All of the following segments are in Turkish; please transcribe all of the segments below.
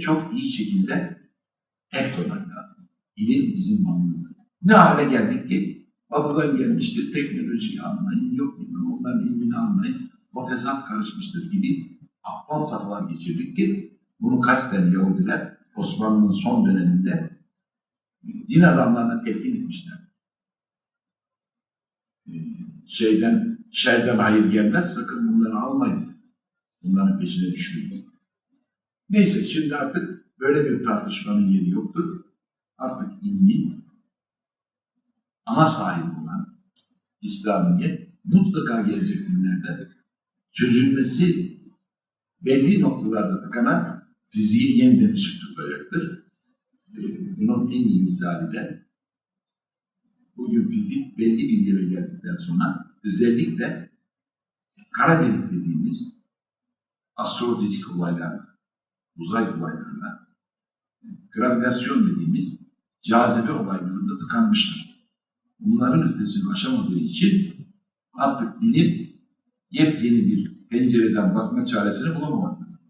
çok iyi şekilde el koymak lazım. İlim bizim malımızdır. Ne hale geldik ki batıdan gelmiştir, teknolojiyi anlayın, yok bilmem onların ilmini anlayın, o fesat karışmıştır gibi aptal safhalar geçirdik ki bunu kasten Yahudiler Osmanlı'nın son döneminde din adamlarına telkin etmişler. Ee, Şeyden, şerden hayır gelmez, sakın bunları almayın. Bunların peşine düşmeyin. Neyse şimdi artık böyle bir tartışmanın yeri yoktur. Artık ilmin ana sahibi olan İslamiyet mutlaka gelecek günlerde çözülmesi belli noktalarda tıkanan fiziği yeniden ışık tutacaktır. Ee, Bunun en iyi misali de bugün fizik belli bir yere geldikten sonra özellikle kara delik dediğimiz astrofizik olaylar, uzay olaylarına, gravitasyon dediğimiz cazibe olaylarında tıkanmıştır. Bunların ötesini aşamadığı için artık bilim yepyeni bir pencereden bakma çaresini bulamamaktadır.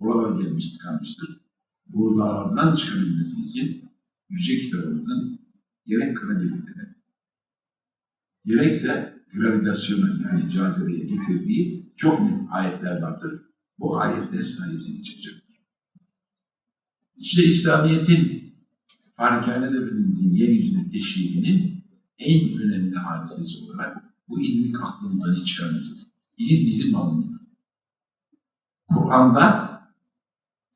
Buralara gelmiş tıkanmıştır. Buralardan çıkabilmesi için Yüce kitabımızın gerek kara deliklere, gerekse gravitasyona yani cazibeye getirdiği çok net ayetler vardır. Bu ayetler sayesinde çıkacaktır. İşte İslamiyet'in Farikane Devletimizin yeryüzüne teşrifinin en önemli hadisesi olarak bu ilmi aklımızdan hiç çıkarmayacağız. İlim bizim malımızdır. Kur'an'da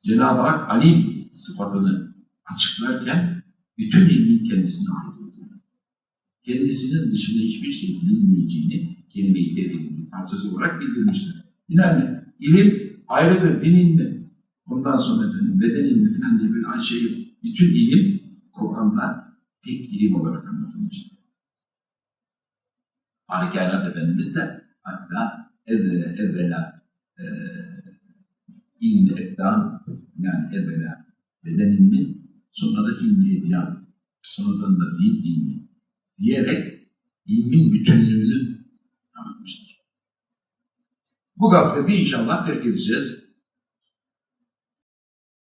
Cenab-ı Hak alim sıfatını açıklarken bütün ilmin kendisine ait olduğunu, kendisinin dışında hiçbir şey bilmeyeceğini kelime-i parçası olarak bildirmiştir. Yani ilim ayrıdır, din ilmi, ondan sonra efendim beden ilmi falan diye böyle aynı şey yok. Bütün ilim Kur'an'da tek ilim olarak anlatılmıştır. Harikainat Efendimiz de hatta evvela, evvela e, ilmi ekdan yani evvela beden ilmi sonra da ilmi edyan sonradan da din ilmi diyerek ilmin Bu gafleti inşallah terk edeceğiz.